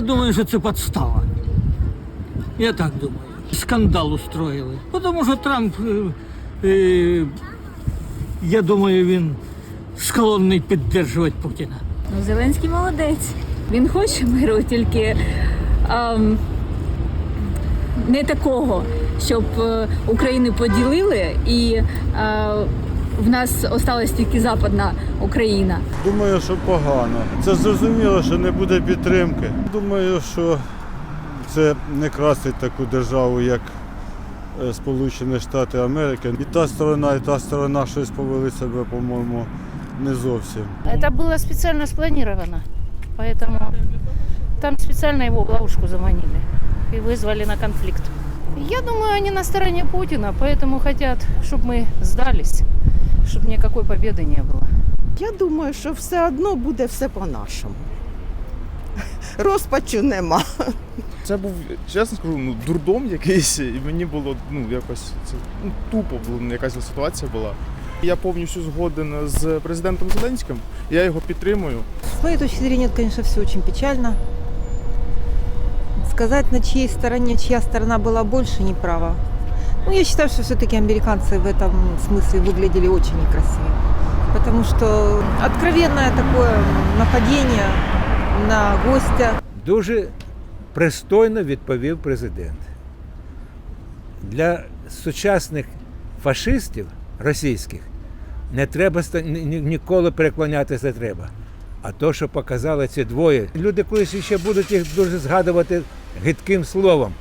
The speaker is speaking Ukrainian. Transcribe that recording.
думаю, що це підстава. Я так думаю. Скандал устроїли. Тому що Трамп, е, е, я думаю, він склонний підтримувати Путіна. Ну, Зеленський молодець. Він хоче миру, тільки ем, не такого, щоб е, Україну поділили і е, в нас осталась тільки Западна Україна. Думаю, що погано. Це зрозуміло, що не буде підтримки. Думаю, що це не красить таку державу, як е, Сполучені Штати Америки. І та сторона, і та сторона щось повели себе, по-моєму, не зовсім. Это было специально спланировано, поэтому там специально его в ловушку заманили и вызвали на конфликт. Я думаю, они на стороне Путина, поэтому хотят, чтобы мы сдались, чтобы никакой победы не было. Я думаю, що все одно буде все по-нашому. Розпачу нема. Це був, чесно скажу, ну, дурдом якийсь, і мені було ну, якось це ну, тупо було, ну, якась ситуація була. Я повністю згоден з президентом Зеленським, я його підтримую. С моей точки зрения, это, конечно, все очень печально. Сказать, на чьей стороне чья сторона была больше, неправо. Ну, я считаю, что все-таки американцы в этом смысле выглядели очень некрасиво. Потому что откровенное такое нападение на гостя. Дуже пристойно відповів президент. Для сучасних фашистів російських не треба ста- ні- ні- ніколи переклонятися не треба. А то, що показали ці двоє, люди колись ще будуть їх дуже згадувати гидким словом.